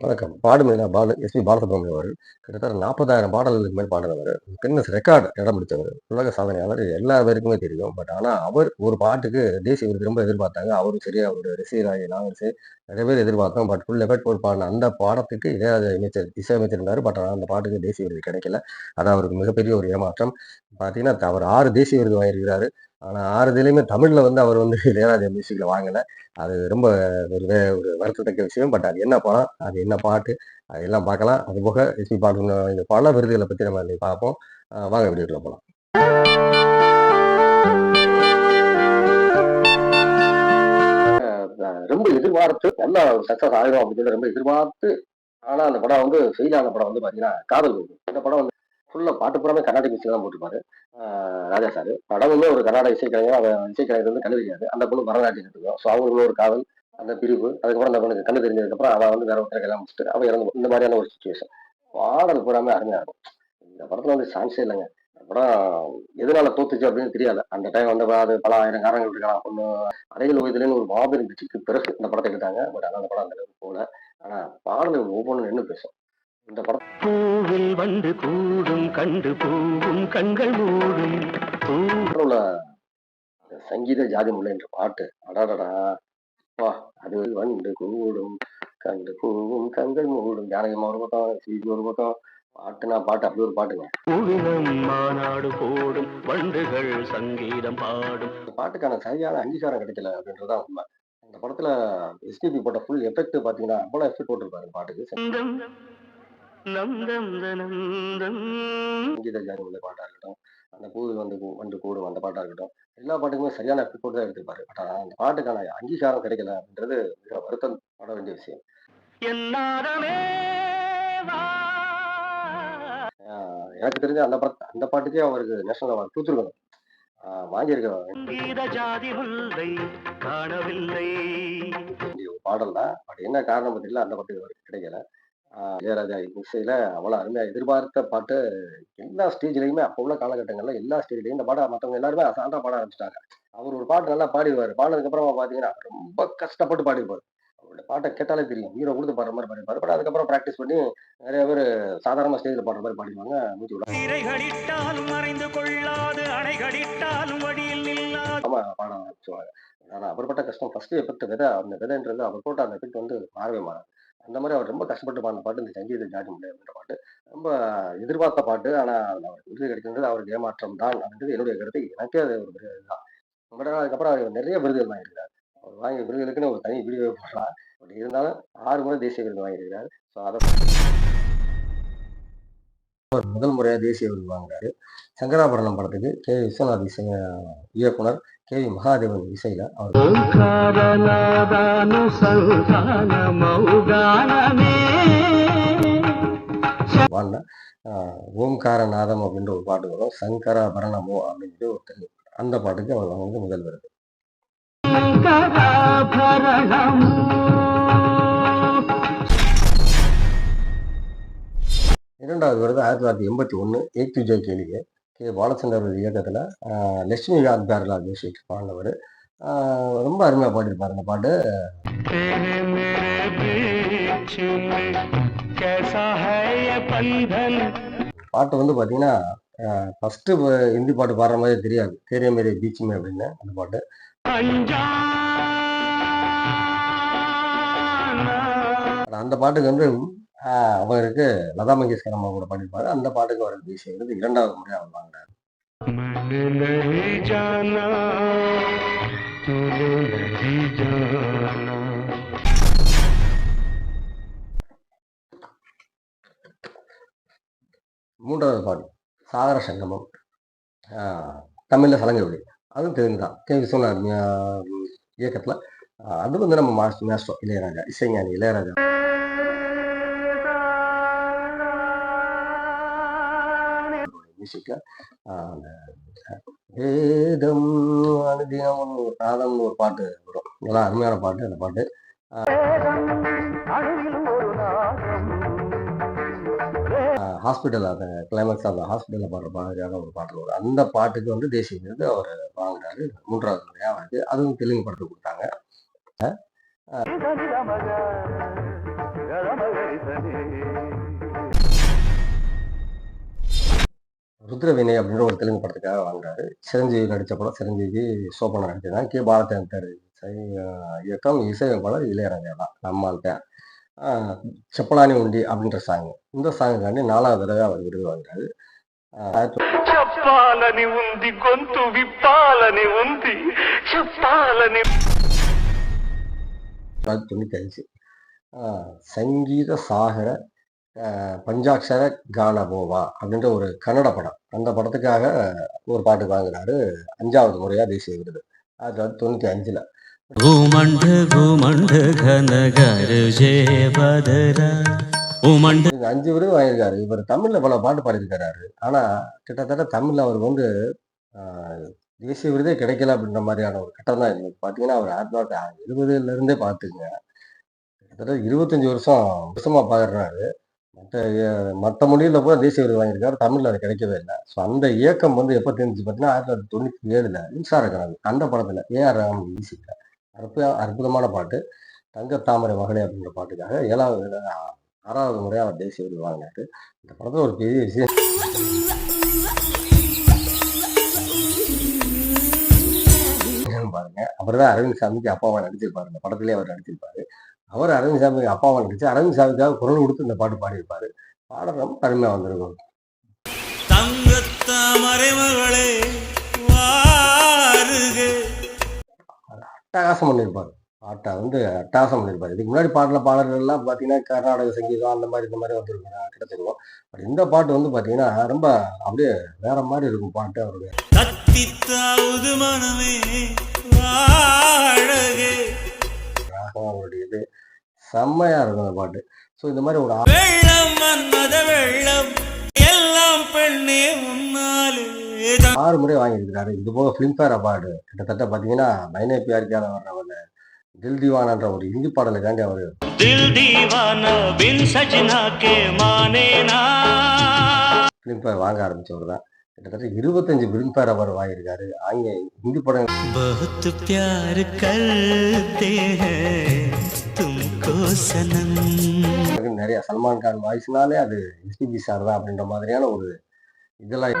வணக்கம். பாடுமையில பாலு எஸ்பி பாலசுப்ரமணியம் அவர் கிட்டத்தட்ட நாற்பதாயிரம் பாடல்களுக்கு மேல் பாடுறவர் கின்னஸ் ரெக்கார்டு இடம் பிடிச்சவர் உலக சாதனையாளர் எல்லா பேருக்குமே தெரியும். பட் ஆனால் அவர் ஒரு பாட்டுக்கு தேசிய விருது ரொம்ப எதிர்பார்த்தாங்க. அவரும் சரி அவருடைய ரசிகராகி நாங்களும் சரி நிறைய பேர் எதிர்பார்த்தோம். பட் ஃபுல் எஃபெக்ட் போட்டு பாடின அந்த பாடத்துக்கு இளையராஜா அமைச்சர் இசையமைச்சிருந்தார். பட் ஆனால் அந்த பாட்டுக்கு தேசிய விருது கிடைக்கல. அது அவருக்கு மிகப்பெரிய ஒரு ஏமாற்றம். பார்த்தீங்கன்னா அவர் ஆறு தேசிய விருது வாங்கியிருக்கிறாரு. ஆனால் ஆறு இதுலையுமே தமிழில் வந்து அவர் வந்து இளையராஜா மியூசிக்கில் வாங்கலை. அது ரொம்ப ஒரு வே- ஒரு வருத்தத்தக்க விஷயம். பட் அது என்ன படம்? அது என்ன பாட்டு? அது எல்லாம் பார்க்கலாம். அது போக எஸ்பி பாட்டு இந்த பல விருதுகளை பற்றி நம்ம இன்னைக்கு பார்ப்போம். வாங்க வீடியோக்குள்ள போகலாம் ரொம்ப எதிர்பார்த்து நல்லா சக்சஸ் ஆயிடும் அப்படின்னு ரொம்ப எதிர்பார்த்து ஆனால் அந்த படம் வந்து ஃபெயில் ஆன படம் வந்து பார்த்தீங்கன்னா காதல் இந்த படம் வந்து ஃபுல்லாக பாட்டு பூராமே கர்நாடக மியூசிக் தான் போட்டிருப்பாரு. ராஜா சார். படமுமே ஒரு கர்நாடக இசைக்கலைஞர் அவன் இசைக்கலைஞர் வந்து கண்ணு தெரியாது. அந்த பொண்ணு பரதநாட்டியம் கற்றுக்கும் ஸோ அவங்களுக்குள்ள ஒரு காதல் அந்த பிரிவு அதுக்கப்புறம் அந்த பொண்ணுக்கு கண்ணு தெரிஞ்சதுக்கப்புறம் அவன் வந்து வேற ஒருத்தரை கல்யாணம் முடிச்சுட்டு அவன் இறந்து இந்த மாதிரியான ஒரு சுச்சுவேஷன் பாடல் பூராமே அருமையாக இருக்கும். இந்த படத்தில் வந்து சான்ஸே இல்லைங்க. அப்புறம் படம் எதனால தோத்துச்சு அப்படின்னு தெரியல அந்த டைம் வந்து அது பல ஆயிரம் காரணங்கள் இருக்கலாம். ஒன்று அடைகள் ஓய்தலின்னு ஒரு மாபெரும் பிச்சுக்கு பிறகு இந்த படத்தை எடுத்தாங்க. பட் ஆனால் அந்த படம் அந்த அளவுக்கு போகல. ஆனால் பாடல்கள் ஒவ்வொன்றும் நின்று பேசும். இந்த படம். பூவில் வந்து கூடும் கண்டு பூவும் கண்கள் மூடும். பூ படத்துல உள்ள அந்த சங்கீத ஜாதி முல்லை என்ற பாட்டு. அடாடடா. வா அது வந்து கூடும் கண்டு பூவும் கண்கள் மூடும். ஜானகம்மா ஒரு பக்கம் சிபி ஒரு பக்கம். பாட்டுனா பாட்டு அப்படி ஒரு பாட்டுங்க. பூவினம் மாநாடு போடும் வண்டுகள் சங்கீதம் பாடும். இந்த பாட்டுக்கான சரியான அங்கீகாரம் கிடைக்கல அப்படின்றதுதான் உண்மை. இந்த படத்துல எஸ்பிபி போட்ட ஃபுல் எஃபெக்ட் பாத்தீங்கன்னா அவ்வளவு எஃபெக்ட் போட்டிருப்பாரு பாட்டுக்கு. சங்கீத ஜாதி முல்லை பாட்டா இருக்கட்டும் அந்த பூவில் வந்து வந்து கூடும் அந்த பாட்டா இருக்கட்டும் எல்லா பாட்டுக்குமே சரியான எஃபெக்ட் போட்டு தான் எடுத்திருப்பாரு. பட் ஆனா அந்த பாட்டுக்கான அங்கீகாரம் கிடைக்கல அப்படின்றது மிக வருத்தம் பட வேண்டிய விஷயம். எனக்கு தெரிஞ்ச அந்த படத்தை அந்த பாட்டுக்கே அவருக்கு நேஷனல் அவார்டு கொடுத்துருக்கணும். ஆஹ் வாங்கியிருக்க கீத ஜாதி முல்லை காணவில்லை. வேண்டிய ஒரு பாடல் தான் பட் என்ன காரணம் தெரியல அந்த பாட்டுக்கு அவருக்கு கிடைக்கல. இளையராஜா இசையில அவ்வளவு அருமையா எதிர்பார்த்த பாட்டு எல்லா ஸ்டேஜ்லயுமே அப்போ உள்ள காலகட்டங்கள்ல எல்லா ஸ்டேஜ்லயும் இந்த பாடம் மற்றவங்க எல்லாருமே அசால்ட்டா பாட ஆரம்பிச்சிட்டாங்க. அவர் ஒரு பாட்டு நல்லா பாடிடுவாரு. பாடினதுக்கு அப்புறமா பாத்தீங்கன்னா ரொம்ப கஷ்டப்பட்டு பாடிருப்பாரு அவருடைய பாட்டை கேட்டாலே தெரியும். ஹீரோ கொடுத்து பாடுற மாதிரி பாடிருப்பாரு பட் அதுக்கப்புறம் ப்ராக்டிஸ் பண்ணி நிறைய பேர் சாதாரண ஸ்டேஜ்ல பாடுற மாதிரி பாடிடுவாங்க. மூச்சு விட திரைகளிட்டாலும் மறைந்து கொள்ளாது. அணைகளிட்டாலும் வழியில் நில்லாது. ஆமா பாட ஆரம்பிச்சுவாங்க ஆனா அவர்பட்ட கஷ்டம் ஃபர்ஸ்ட் எஃபெக்ட் விதை அந்த விதைன்றது அவர் போட்ட அந்த எஃபெக்ட் வந்து மாறவே மாறாது. அந்த மாதிரி அவர் ரொம்ப கஷ்டப்பட்டு பாடின பாட்டு இந்த சங்கீத ஜாதி முல்லை அப்படின்ற பாட்டு ரொம்ப எதிர்பார்த்த பாட்டு. ஆனால் அவருக்கு விருது கிடைக்கின்றது அவருக்கு ஏமாற்றம் தான் அப்படின்றது என்னுடைய கருத்து. எனக்கே அது ஒரு விருது தான். பட் அதுக்கப்புறம் அவர் நிறைய விருதுகள் வாங்கியிருக்கார் அவர் வாங்கிய விருதுகளுக்குன்னு ஒரு தனி வீடியோ போடலாம். பட் இருந்தாலும் ஆறு முறை தேசிய விருது வாங்கியிருக்காரு ஸோ அதை அவர் முதல் முறையாக தேசிய விருது வாங்குறாரு. சங்கராபரணம் படத்துக்கு கே. விஸ்வநாத் இசை இயக்குனர் கே வி மகாதேவன் இசையில. வாழ்ல ஓம்காரநாதம் அப்படின்ற ஒரு பாட்டு வரும். சங்கராபரணமோ அப்படின்ட்டு ஒரு அந்த பாட்டுக்கு அவர் வந்து முதல் வருது இரண்டாவது வருது ஆயிரத்தி தொள்ளாயிரத்தி எண்பத்தி ஒன்னு ஏ ஜெய் கேளிகை கே பாலச்சந்தர் இயக்கத்தில் லட்சுமிகாந்த் பேரலால் மியூசிக் பாடினவர். ரொம்ப அருமையாக பாடியிருப்பார் அந்த பாட்டு. பாட்டு வந்து பார்த்தீங்கன்னா ஃபஸ்ட்டு ஹிந்தி பாட்டு பாடுற மாதிரி தெரியாது. தெரிய மாரி பீச்சுமே அப்படின்னு அந்த பாட்டு. அந்த பாட்டுக்கு வந்து அவருக்கு லதா மங்கேஷ்கர் அம்மா கூட பாடியிருப்பாரு அந்த பாட்டுக்கு அவர் பேசியிருக்கிறது இரண்டாவது முறை அவர் வாங்கினார் மூன்றாவது பாடல் சாகர சங்கமம். தமிழில் சலங்கை ஒளி அதுவும் தெலுங்கு தான். கே. விஸ்வநாத் இயக்கத்தில். அது வந்து நம்ம மாஸ்டர் மேஸ்டோ இளையராஜா இசைஞானி இளையராஜா. அபிஷேகா அந்த வேதம் அனுதினம் ஒரு நாதம்னு ஒரு பாட்டு வரும். நல்லா அருமையான பாட்டு அந்த பாட்டு. ஹாஸ்பிட்டல் அந்த கிளைமேக்ஸ் அந்த ஹாஸ்பிட்டலில் பாடுற மாதிரியான ஒரு பாட்டு வரும். அந்த பாட்டுக்கு வந்து தேசிய விருது அவர் வாங்கினாரு மூன்றாவது முறையாக வந்து அதுவும் தெலுங்கு படத்துக்கு கொடுத்தாங்க. ருத்ரவீணை அப்படின்ற ஒரு தெலுங்கு படத்துக்காக வாங்குறாரு சிரஞ்சீவி நடித்த படம் சிரஞ்சீவி சோபனா நடிச்சதான் கே பாலச்சந்திரன் தேர் இயக்கம் இசையமைப்பாளர் இளையராஜா தான் நம்மால் தான் செப்பலானி உண்டி அப்படின்ற சாங் இந்த சாங்குக்காண்டி நாலாவது தடவை அவர் விருது வாங்குறாரு చెప్పాలని ఉంది గొంతు విప్పాలని ఉంది చెప్పాలని தொள்ளாயிரத்தி தொண்ணூற்றி அஞ்சு சங்கீத சாகர ஆஹ் பஞ்சாட்சர கானபோவா அப்படின்ற ஒரு கன்னட படம். அந்த படத்துக்காக ஒரு பாட்டு வாங்கினாரு அஞ்சாவது முறையாக தேசிய விருது ஆயிரத்தி தொள்ளாயிரத்தி தொண்ணூற்றி அஞ்சில். உமண்டு உமண்டு உமண்டு அஞ்சு விருது வாங்கியிருக்காரு. இவர் தமிழில் பல பாட்டு பாடியிருக்காரு ஆனால் கிட்டத்தட்ட தமிழில் அவருக்கு வந்து தேசிய விருதே கிடைக்கல அப்படின்ற மாதிரியான ஒரு கட்டம் தான் இருந்தது. பாத்தீங்கன்னா அவர் ஆயிரத்தி தொள்ளாயிரத்தி எழுபதுல இருந்தே கிட்டத்தட்ட இருபத்தஞ்சி வருஷம் வருஷமா பாக்குறாரு மற்ற மற்ற மொழியில் கூட தேசிய விருது வாங்கியிருக்காரு. தமிழில் அது கிடைக்கவே இல்லை. ஸோ அந்த இயக்கம் வந்து எப்போ தெரிஞ்சு பார்த்தீங்கன்னா ஆயிரத்தி தொள்ளாயிரத்தி தொண்ணூற்றி ஏழில் மின்சார கனவு அந்த படத்தில் ஏஆர் ரஹ்மான் மியூசிக்ல அற்புத அற்புதமான பாட்டு. தங்க தாமரை மகளே அப்படின்ற பாட்டுக்காக ஏழாவது ஆறாவது முறையாக அவர் தேசிய விருது வாங்கினாரு. இந்த படத்தில் ஒரு பெரிய விஷயம். பாருங்க. அவர் தான் அரவிந்த் சாமிக்கு அப்பாவை நடிச்சிருப்பாரு. இந்த படத்திலே அவர் நடிச்சிருப்பாரு. அவர் அரவிந்த் சாமிக்கு அப்பாவா நடிச்சு அரவிந்த் சாமிக்காக குரல் கொடுத்து இந்த பாட்டு பாடியிருப்பாரு. பாடல் ரொம்ப அருமையா வந்திருக்கும். அட்டகாசம் பண்ணியிருப்பாரு. பாட்டை வந்து அட்டகாசம் பண்ணியிருப்பாரு. இதுக்கு முன்னாடி பாடல பாடல்கள் எல்லாம் பார்த்தீங்கன்னா கர்நாடக சங்கீதம் அந்த மாதிரி இந்த மாதிரி வந்துருக்கும். கிடைச்சிருக்கும் பட் இந்த பாட்டு வந்து பார்த்தீங்கன்னா ரொம்ப அப்படியே வேற மாதிரி இருக்கும் பாட்டு அவருடைய. அவருடைய இது செம்மையாக இருக்கும் அந்த பாட்டு. ஸோ இந்த மாதிரி ஒரு ஆறு முறை வாங்கியிருக்கிறாரு. இது போக ஃபிலிம்ஃபேர் அவார்டு கிட்டத்தட்ட பார்த்தீங்கன்னா நைனே பிஆர்கியால அவர் தில் தீவானான்ற ஒரு ஹிந்தி பாடலுக்காண்டி அவர் தில் தீவானா பின் சஜினா கே மானேனா? ஃபிலிம்ஃபேர் வாங்க ஆரம்பிச்சவர் தான். கிட்டத்தட்ட இருபத்தஞ்சு ஃபிலிம்ஃபேர் அவர் வாங்கியிருக்காரு. ஆங்க ஹிந்தி படம் பகுத்து பியார் கல்தே ஹே சனம் நிறைய சல்மான் கான் வாய்ஸ்னாலே அது எஸ்பிபி சார் தான் அப்படின்ற மாதிரியான ஒரு இதெல்லாம்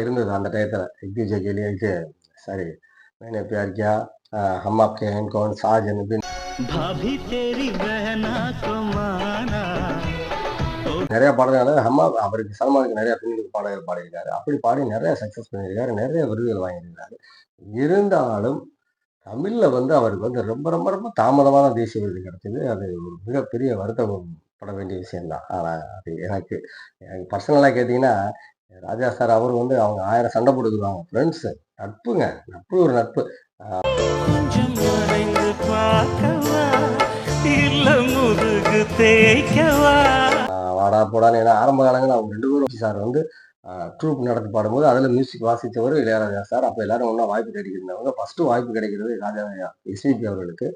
இருந்தது அந்த டயத்தில் எக்திஜே கேலியாக்கு சாரி मैंने प्यार किया हम आपके हैं कौन साजन बिन भाभी तेरी बहना को நிறைய பாடல்கள் ஹம்மா அவருக்கு சல்மானுக்கு நிறைய பின்னணி பாடல்கள் பாடியிருக்காரு. அப்படி பாடி நிறைய சக்ஸஸ் பண்ணியிருக்காரு. நிறைய விருதுகள் வாங்கியிருக்காரு. இருந்தாலும் தமிழில் வந்து அவருக்கு வந்து ரொம்ப ரொம்ப ரொம்ப தாமதமான தேசிய விருது கிடைச்சது அது ஒரு மிகப்பெரிய வருத்தம் பட வேண்டிய விஷயம்தான். ஆனால் அது எனக்கு எனக்கு பர்சனலாக கேட்டிங்கன்னா ராஜா சார் அவர் வந்து அவங்க ஆயிரம் சண்டை போட்டுக்குவாங்க ஃப்ரெண்ட்ஸு நட்புங்க. நட்பு ஒரு நட்பு. பார்க்கவா? தேய்க்கவா? வாடா போடான்னு ஏன்னா ஆரம்ப காலங்களில் அவங்க ரெண்டு பேரும் சார் வந்து ட்ரூப் நடத்தி பாடும்போது அதில் மியூசிக் வாசித்தவர் இளையராஜா சார். அப்போ எல்லாரும் ஒன்றா வாய்ப்பு கிடைக்கிறவங்க ஃபஸ்ட்டு வாய்ப்பு கிடைக்கிறது ராஜா எஸ்விபி அவர்களுக்கு.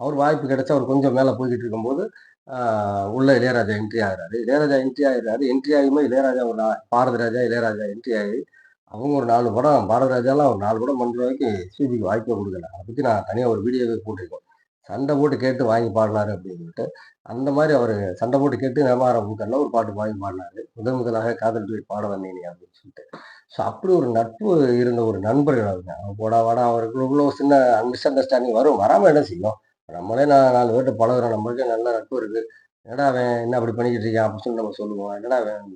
அவர் வாய்ப்பு கிடைச்சா அவர் கொஞ்சம் மேலே போய்கிட்டு இருக்கும்போது உள்ள இளையராஜா என்ட்ரி ஆகிறாரு. இளையராஜா என்ட்ரி ஆகிறாரு. என்ட்ரி ஆகியுமே இளையராஜா ஒரு பாரதி ராஜா இளையராஜா என்ட்ரி ஆகி அவங்க ஒரு நாலு படம் பாரதி ராஜாலாம் ஒரு நாலு படம் பண்ணுற வரைக்கும் எஸ்விபிக்கு வாய்ப்பே கொடுக்கல. அதை பற்றி நான் தனியாக ஒரு வீடியோவே போட்டிருக்கேன் சண்டை போட்டு கேட்டு வாங்கி பாடினாரு அப்படின்னு சொல்லிட்டு அந்த மாதிரி அவர் சண்டை போட்டு கேட்டு நேமார பூக்கல்ல ஒரு பாட்டு வாங்கி பாடினாரு. முதன் முதலாக காதல் போய் பாட வந்தேனே அப்படின்னு சொல்லிட்டு. ஸோ அப்படி ஒரு நட்பு இருந்த ஒரு நண்பர்கள் அவங்க. அவன் போடா வாடா அவருக்கு இவ்வளோ சின்ன மிஸ் அண்டர்ஸ்டாண்டிங் வரும் வராமல் என்ன செய்யும்? நம்மளே நான் நாலு பேர்கிட்ட பழகுறோம். நம்மளுக்கே நல்ல நட்பு இருக்குது என்னடா அவன் என்ன அப்படி பண்ணிக்கிட்டு இருக்கான்? அப்படின்னு சொல்லி நம்ம சொல்லுவோம். என்னடா அவன்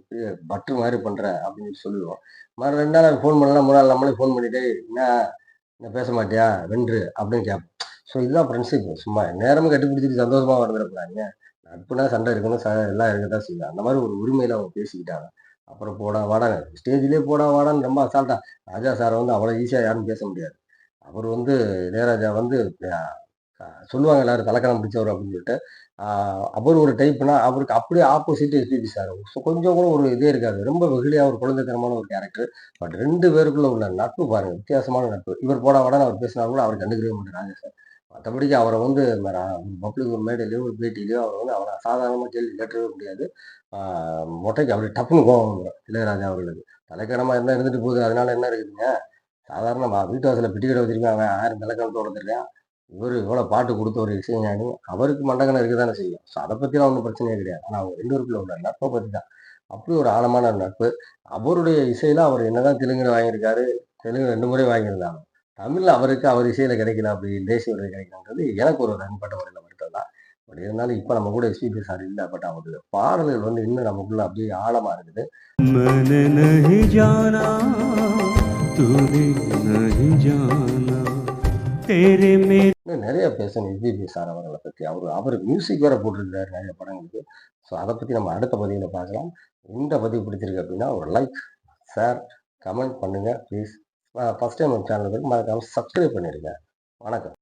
பட்டு மாதிரி பண்ணுற அப்படின்னு சொல்லுவோம். மறு ரெண்டு நாள் ஃபோன் பண்ணலாம் மூணு நாள் நம்மளே ஃபோன் பண்ணிட்டு என்ன என்ன பேச மாட்டியா? வென்று அப்படின்னு கேட்போம். ஸோ இதுதான் ஃப்ரெண்ட்ஷிப் சும்மா நேரமும் கட்டி பிடிச்சிட்டு சந்தோஷமா நட்புனா சண்டை இருக்கணும் ச எல்லாம் இருக்க தான் செய்யும். அந்த மாதிரி ஒரு உரிமையில் அவங்க பேசிக்கிட்டாங்க. அப்புறம் போடா வாடாங்க ஸ்டேஜ்லேயே போடா வாடான்னு ரொம்ப அசால்ட்டா ராஜா சாரை வந்து அவ்வளோ ஈஸியாக யாரும் பேச முடியாது. அவர் வந்து இளையராஜா வந்து சொல்லுவாங்க எல்லாரும் தலக்கணம் பிடிச்சவர் அப்படின்னு சொல்லிட்டு. அவர் ஒரு டைப்னா அவருக்கு அப்படியே ஆப்போசிட் எஸ்பிபி சார் ஸோ கொஞ்சம் கூட ஒரு இதே இருக்காது. ரொம்ப வெகுளியாக ஒரு குழந்தைத்தனமான ஒரு கேரக்டர் பட் ரெண்டு பேருக்குள்ள உள்ள நட்பு பாருங்க வித்தியாசமான நட்பு. இவர் போட வாடான்னு அவர் பேசினா கூட அவர் கண்டுக்கவே மாட்டேன் ராஜா சார் மற்றபடிக்கு அவரை வந்து பப்ளிக் ஒரு மேடையிலையோ ஒரு பேட்டிலையோ அவர் வந்து அவரை சாதாரணமாக கேள்வி கேட்டவே முடியாது. மொட்டைக்கு அப்படி டப்புன்னு கோவம் வந்துடும் இளையராஜா அவர்களுக்கு தலைக்கணமாக இருந்தால் இருந்துட்டு போகுது. அதனால என்ன இருக்குதுங்க? சாதாரண வீட்டு வாசலில் பிடிக்கடை வச்சிருக்காங்க. வச்சிருக்கேன் அவன் ஆயிரம் தலைக்கணத்தோட வந்திருக்கான் இவர் இவ்வளோ பாட்டு கொடுத்த ஒரு இசைஞானி அவருக்கு மண்டகனம் இருக்க தானே செய்யும். ஸோ அதை பற்றிலாம் ஒன்றும் பிரச்சனையே கிடையாது. ஆனால் அவங்க ரெண்டு பேருக்குள்ள உள்ள நட்பை பற்றி தான் அப்படி ஒரு ஆழமான நட்பு. அவருடைய இசையில் அவர் என்னதான் தெலுங்கில் வாங்கியிருக்காரு தெலுங்கு ரெண்டு முறை வாங்கியிருந்தாங்க தமிழ் அவருக்கு அவர் இசையில் கிடைக்கல அப்படி தேசிய விருது கிடைக்கலன்றது எனக்கு ஒரு தனிப்பட்ட முறையில் மட்டும் தான். பட் இருந்தாலும் இப்போ நம்ம கூட எஸ்பிபி சார் இல்லை பட் அவருடைய பாடல்கள் வந்து இன்னும் நமக்குள்ள அப்படியே ஆழமாக இருக்குது. இன்னும் நிறைய பேசணும் எஸ்பிபி சார் அவர்களை பற்றி அவர் அவர் மியூசிக் வேற போட்டிருக்கிறார் நிறைய படங்களுக்கு. ஸோ அதை பற்றி நம்ம அடுத்த பதிவில் பார்க்கலாம். இந்த பதிவு பிடிச்சிருக்கு அப்படின்னா ஒரு லைக் சார் கமெண்ட் பண்ணுங்கள் ப்ளீஸ் ஃபஸ்ட் டைம் சேனல் சேனலுக்கு மறக்காமல் சப்ஸ்கிரைப் பண்ணிடுங்க. வணக்கம்.